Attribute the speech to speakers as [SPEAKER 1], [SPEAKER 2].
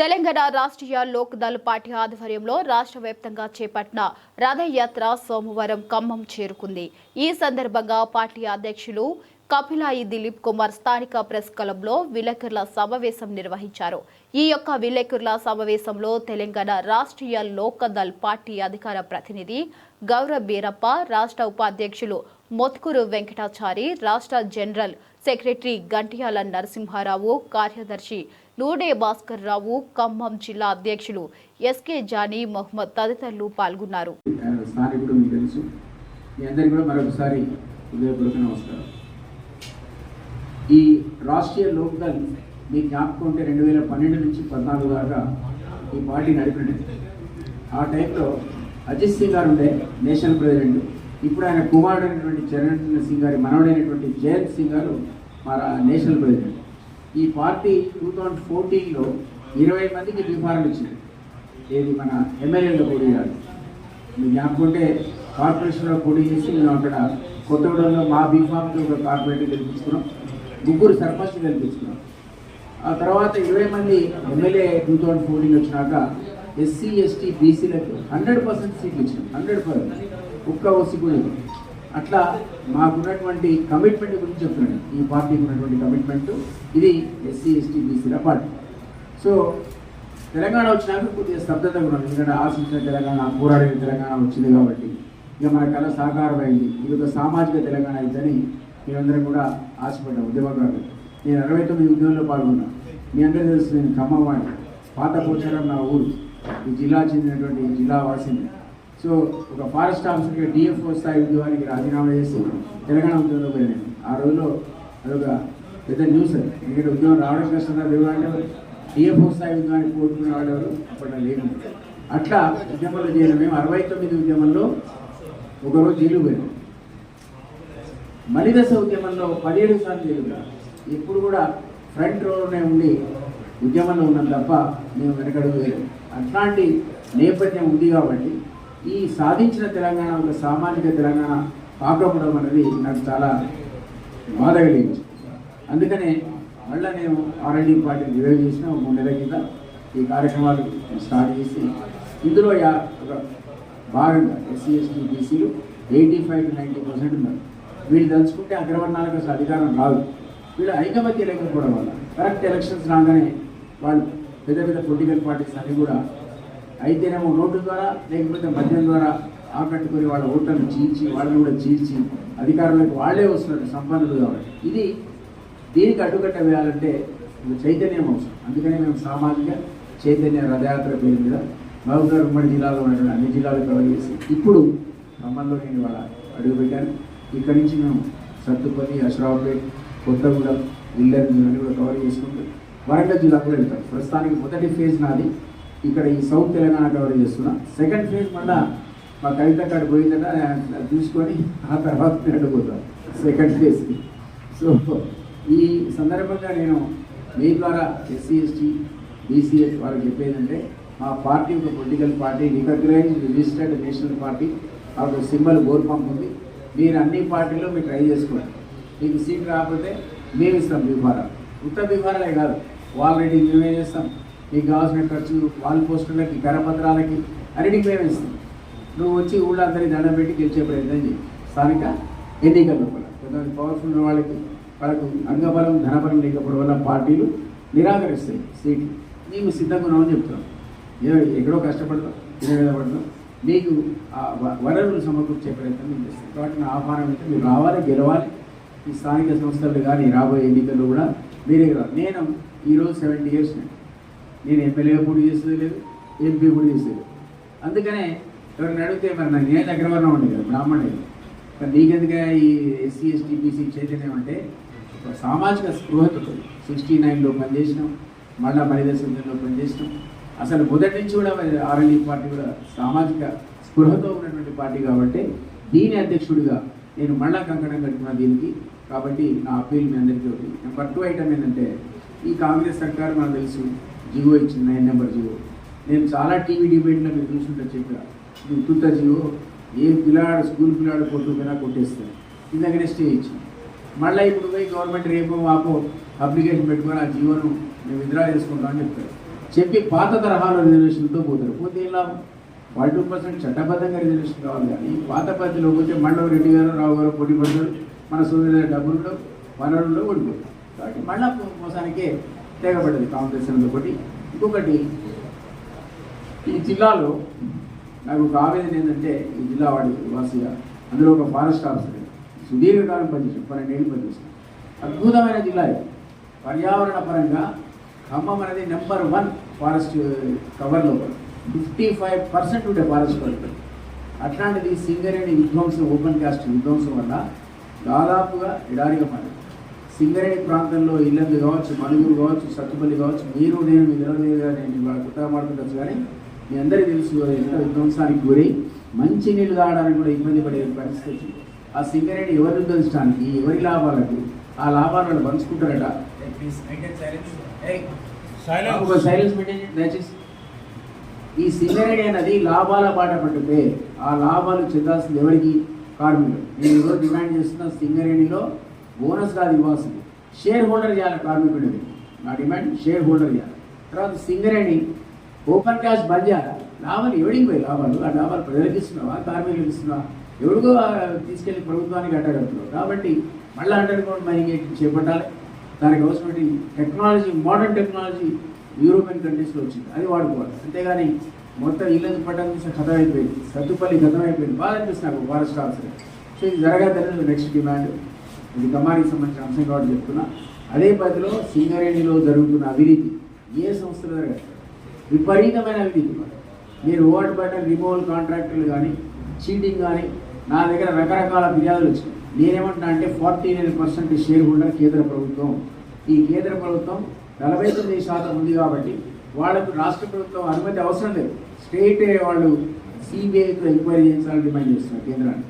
[SPEAKER 1] Telangana Rashtriya Lok Dal party ఆధ్వర్యంలో రాష్ట్ర వ్యాప్తంగా చేపట్టిన రథయాత్ర సోమవారం ఖమ్మం చేరుకుంది. ఈ సందర్భంగా పార్టీ అధ్యక్షులు కపిలాయి దిలీప్ కుమార్ స్థానిక ప్రెస్ క్లబ్లో విలేకరుల సమావేశం నిర్వహించారు. ఈ యొక్క విలేకరుల సమావేశంలో తెలంగాణ రాష్ట్రీయ లోకదళ్ పార్టీ అధికార ప్రతినిధి గౌరవ్ బీరప్ప రాష్ట్ర ఉపాధ్యక్షులు మొత్కూరు వెంకటాచారి రాష్ట్ర జనరల్ సెక్రటరీ గంటియాల నరసింహారావు కార్యదర్శి నూడే భాస్కర్ రావు ఖమ్మం జిల్లా అధ్యక్షులు ఎస్కే జానీ మొహమ్మద్ తదితరులు పాల్గొన్నారు.
[SPEAKER 2] తెలుసు. ఈ రాష్ట్రీయ లోక్దల్ మీ జ్ఞాపకం ఉంటే రెండు వేల పన్నెండు నుంచి పద్నాలుగు దాకా ఈ పార్టీ నడిపినది ఆ టైంలో అజిత్ సింగ్ గారు ఉండే నేషనల్ ప్రెసిడెంట్ ఇప్పుడు ఆయన కుమారుడు అయినటువంటి చరణ్ సింగ్ గారి మనవడైనటువంటి జయంత్ సింగ్ గారు మా నేషనల్ ప్రెసిడెంట్. ఈ పార్టీ టూ థౌజండ్ ఫోర్టీన్లో ఇరవై మందికి బీఫార్లు ఇచ్చింది. ఏది మన ఎమ్మెల్యేలో పోటీ కాదు. మీకు జ్ఞాపకుంటే కార్పొరేషన్లో పోటీ చేసి మేము అక్కడ కొత్తగూడెంలో మా బీఫామ్కి ఒక కార్పొరేటర్ గెలిపించుకున్నాం. ముగ్గురు సర్పంచ్ గెలిపించుకున్నాం. ఆ తర్వాత ఇరవై మంది ఎమ్మెల్యే టూ థౌజండ్ ఫోర్టీన్ వచ్చినాక ఎస్సీ ఎస్టీ బీసీలకు హండ్రెడ్ పర్సెంట్ సీట్లు ఇచ్చినాం. Hundred percent. ఒక్క ఓసీ కూడా అట్లా మాకున్నటువంటి కమిట్మెంట్ గురించి చెప్తున్నాను ఈ పార్టీకి ఉన్నటువంటి కమిట్మెంట్ ఇది ఎస్సీ ఎస్టీ బీసీల పార్టీ. సో తెలంగాణ వచ్చినాక కొద్దిగా స్తబ్దత కూడా ఎందుకంటే ఆశించిన తెలంగాణ పోరాడిన తెలంగాణ వచ్చింది కాబట్టి. ఇక మన కళ సాకారమైంది. ఇది ఒక సామాజిక తెలంగాణ అయిందని మీరందరం కూడా ఆశపడ్డాం. ఉద్యమకారులు. నేను అరవై తొమ్మిది ఉద్యమంలో పాల్గొన్నా. మీ అందరూ తెలుసు నేను ఖమ్మం వాడిని. పాత పోచారం నా ఊరు. ఈ జిల్లా చెందినటువంటి జిల్లా వాసిని సో ఒక ఫారెస్ట్ ఆఫీసర్గా డిఎఫ్ఓ స్థాయి ఉద్యోగానికి రాజీనామా చేసి తెలంగాణ ఉద్యోగంలో పోయినాను ఆ రోజులో అదొక పెద్ద న్యూస్ అది. ఎందుకంటే ఉద్యోగం రావడం కష్టం దేవుడు డిఎఫ్ఓ స్థాయి ఉద్యోగానికి కోరుకునే వాళ్ళెవరు అప్పట్లో లేదు అట్లా ఉద్యమంలో చేయడం. మేము అరవై తొమ్మిది ఉద్యమంలో ఒకరోజు జైలు పోయాం. మలిదశ ఉద్యమంలో పదిహేడు సార్లు జైలుగా ఎప్పుడు కూడా ఫ్రంట్ రోలోనే ఉండి ఉద్యమంలో ఉన్నాం తప్ప మేము వెనకడుగు అట్లాంటి నేపథ్యం ఉంది కాబట్టి ఈ సాధించిన తెలంగాణ ఒక సామాజిక తెలంగాణ కాకపోవడం అనేది నాకు చాలా బాధ కలిగింది అందుకనే మళ్ళీ నేను ఆర్ఎండి పార్టీ నివేదన చేసిన ఒక మూడు నెలల కింద ఈ కార్యక్రమాలు స్టార్ట్ చేసి ఇందులో యా- ఒక భాగంగా ఎస్సీ ఎస్టీ బీసీలు eighty five to ninety percent ఉన్నారు. వీళ్ళు తలుచుకుంటే అగ్రవర్ణాలకు అసలు అధికారం రాదు. వీళ్ళు ఐకమత్య లేకపోవడం వల్ల కరెక్ట్ ఎలక్షన్స్ రాగానే వాళ్ళు పెద్ద పెద్ద పొలిటికల్ పార్టీస్ అన్నీ కూడా అయితేనేమో నోటు ద్వారా లేకపోతే మద్యం ద్వారా ఆకట్టుకుని వాళ్ళ ఓట్లను చీల్చి వాళ్ళని కూడా చీల్చి అధికారంలోకి వాళ్ళే వస్తున్నారు సంపన్నులు కాబట్టి. ఇది దీనికి అడ్డుకట్ట వేయాలంటే చైతన్యం అవసరం. అందుకనే మేము సామాజిక చైతన్య రథయాత్ర పేరు మీద మహబూబ్నగర్ ఉమ్మడి జిల్లాలో ఉన్నటువంటి అన్ని జిల్లాలు కవర్ చేసి ఇప్పుడు ఖమ్మంలో నేను వాళ్ళ అడుగుపెట్టాను. ఇక్కడి నుంచి మేము సత్తుపల్లి అశ్రావుపేట్ కొత్తగూడెం ఇల్లర్ ఇవన్నీ కూడా కవర్ చేసుకుంటూ వరంగల్ జిల్లా కూడా వెళ్తాం. ప్రస్తుతానికి మొదటి ఫేజ్ నాది. ఇక్కడ ఈ సౌత్ తెలంగాణ కవర్ చేస్తున్నా? సెకండ్ ఫేజ్ మళ్ళా మా కవిత కాడ పోయిందట తీసుకొని చూసుకొని ఆ తర్వాత నేను సెకండ్ ఫేజ్కి సో ఈ సందర్భంగా నేను మీ ద్వారా ఎస్సీ ఎస్టీ బీసీఎస్ వారికి చెప్పేదంటే మా పార్టీ ఒక political party recognise registered national party ఆ సింబల్ బోర్ పంప్ ఉంది. మీరు అన్ని పార్టీలో మీరు ట్రై చేసుకోండి. మీకు సీట్ రాకపోతే మేము ఇస్తాం బీఫారాలు ఉత్తర బీఫారాలే కాదు వాళ్ళ రైటింగ్ మేమే చేస్తాం. నీకు కావాల్సిన ఖర్చు వాల్ పోస్టులకి కరపత్రాలకి అన్నిటికి మేము ఇస్తాం. నువ్వు వచ్చి ఊళ్ళో అందరికీ దండం పెట్టి గెలిచే ప్రయత్నం చేయి స్థానిక ఎన్నికల లోపల కొంతమంది పవర్ఫుల్ ఉన్న వాళ్ళకి వాళ్ళకు అంగబలం ధనబలం లేకపోవడం వల్ల పార్టీలు నిరాకరిస్తాయి సీట్లు. మేము సిద్ధంగా ఉన్నామని చెప్తున్నాం. ఎక్కడో కష్టపడతాం తినే పడతాం. మీకు ఆ వ- వనరులు సమకూర్చే ప్రయత్నం మేము చేస్తాం. కాబట్టి నా ఆహ్వానం అంటే మీరు రావాలి గెలవాలి. ఈ స్థానిక సంస్థలు కానీ రాబోయే ఎన్నికల్లో కూడా మీరే రావాలి. నేను ఈరోజు సెవెంటీ ఇయర్స్ నేను. నేను ఎమ్మెల్యేగా పోటీ చేసేది లేదు ఎంపీ కూడా చేసేది లేదు అందుకనే ఎవరిని అడిగితే మరి నాకు నేను అగ్రవర్ణం ఉండే కదా బ్రాహ్మణే. మరి నీకెందుగా ఈ ఎస్సీ ఎస్టీ బీసీ చైతన్యం అంటే ఒక సామాజిక స్పృహతో సిక్స్టీ నైన్లో పనిచేసినాం మళ్ళా మహిళా పనిచేసినాం. అసలు మొదటి నుంచి కూడా ఆర్ఎల్ఈ పార్టీ కూడా సామాజిక స్పృహతో ఉన్నటువంటి పార్టీ కాబట్టి దీని అధ్యక్షుడిగా నేను మళ్ళా కంకణం కట్టుకున్న దీనికి. కాబట్టి నా అప్పీల్ మీ అందరికీ ఒకటి. నెంబర్ టూ ఐటమ్ ఏంటంటే ఈ కాంగ్రెస్ సర్కార్ మనకు తెలుసు జియో ఇచ్చింది నైన్ నెంబర్ జియో నేను చాలా టీవీ డిబేట్లో మీరు చూసుంటే చెప్పా ఇది ఉత్తుత జియో ఏ పిల్లాడు స్కూల్ పిల్లాడు కొట్టుకున్నా కొట్టేస్తాను ఇందాకనే స్టే ఇచ్చింది మళ్ళీ ఇప్పుడు పోయి గవర్నమెంట్ రేపు మాకు అప్లికేషన్ పెట్టుకొని ఆ జీవోను మేము విత్డ్రా చేసుకుంటామని చెప్తారు చెప్పి పాత తరహాలో రిజర్వేషన్తో పోతారు. పోతే ఏం లాభం? ఫార్టీ టూ పర్సెంట్ చట్టబద్ధంగా రిజర్వేషన్ కావాలి కానీ పాత పద్ధతిలో పోతే మండవ రెడ్డి గారు రావు గారు పోటీ పడతారు. మన సోదరి డబ్బులు వనరులు వనరుల్లో ఓడిపోతారు కాబట్టి మళ్ళా మోసానికే తెగబడ్డది కాంగ్రెస్ అనేది ఒకటి. ఇంకొకటి ఈ జిల్లాలో నాకు ఒక ఆవేదన ఏంటంటే ఈ జిల్లా వాడి వాసిగా అందులో ఒక ఫారెస్ట్ ఆఫీసర్ సుదీర్ఘకాలం పనిచేసాం పన్నెండేళ్ళు పనిచేసాం అద్భుతమైన జిల్లా ఇది. పర్యావరణ పరంగా ఖమ్మం అనేది నెంబర్ వన్ ఫారెస్ట్ కవర్లో ఫిఫ్టీ ఫైవ్ పర్సెంట్ ఉండే ఫారెస్ట్ కవర్ అట్లాంటిది సింగరేణి విధ్వంసం ఓపెన్ కాస్ట్ విధ్వంసం వల్ల దాదాపుగా ఎడారిగా పడింది సింగరేణి ప్రాంతంలో ఇల్లందు కావచ్చు మనుగురు కావచ్చు సత్తుపల్లి కావచ్చు మీరు నేను మీ నిలవలేదుగా నేను ఇవాళ కొత్తగా మాట్లాడచ్చు కానీ మీ అందరికీ తెలుసు ఎంత విధ్వంసానికి గురై. మంచి నీళ్ళు తాగడానికి కూడా ఇబ్బంది పడే పరిస్థితి వచ్చింది. ఆ సింగరేణి ఎవరి విధ్వంసడానికి ఎవరి లాభాలకు ఆ లాభాలు వాళ్ళు పంచుకుంటారట? ఒక సైలెన్స్ మెయింటైన్ చేయండి దయచేసి. ఈ సింగరేణి అనేది లాభాల బాట పట్టితే ఆ లాభాలు చెందాల్సింది ఎవరికి? కార్మికులు. నేను ఈరోజు డిమాండ్ చేస్తున్న సింగరేణిలో బోనస్ కాదు ఇవ్వాల్సింది షేర్ హోల్డర్ చేయాలి కార్మికుడిని. నా డిమాండ్ షేర్ హోల్డర్ చేయాలి. తర్వాత సింగరేణి ఓపెన్ క్యాష్ బంద్ చేయాలి. లాభాలు ఎవడికి పోయి లాభాలు? ఆ లాభాలు ప్రజలకు ఇస్తున్నావా? కార్మికులకు ఇస్తున్నావా? ఎవడికో తీసుకెళ్ళి ప్రభుత్వానికి అడ్డగడుతున్నావు కాబట్టి మళ్ళీ అండర్ గ్రౌండ్ మైనింగ్ చేపట్టాలి. దానికి అవసరమైన టెక్నాలజీ మోడర్న్ టెక్నాలజీ యూరోపియన్ కంట్రీస్లో వచ్చింది. అది వాడుకోవాలి. అంతేగాని మొత్తం ఇల్లు పట్టణం చూసిన కథం అయిపోయింది సత్తుపల్లి కథం అయిపోయింది బాగా అనిపిస్తుంది నాకు. ఫారెస్ట్ ఆఫీసర్ సో ఇది జరగదు నెక్స్ట్ డిమాండ్. ఇది గమ్మానికి సంబంధించిన అంశం కాబట్టి చెప్తున్నా. అదే పద్ధతిలో సింగరేణిలో జరుగుతున్న అవినీతి ఏ సంస్థలు జరగదు. విపరీతమైన అవినీతి మీరు. ఓటు పడ్డ రిమూవల్ కాంట్రాక్టర్లు కానీ చీటింగ్ కానీ నా దగ్గర రకరకాల ఫిర్యాదులు వచ్చినాయి. నేనేమంటున్నా అంటే forty nine percent share holder కేంద్ర ప్రభుత్వం. ఈ కేంద్ర ప్రభుత్వం నలభై తొమ్మిది శాతం ఉంది కాబట్టి వాళ్ళకు రాష్ట్ర ప్రభుత్వం అనుమతి అవసరం లేదు. స్టేట్ వాళ్ళు సిబిఐతో ఎంక్వైరీ చేయించాలని డిమాండ్ చేస్తున్నారు కేంద్రాన్ని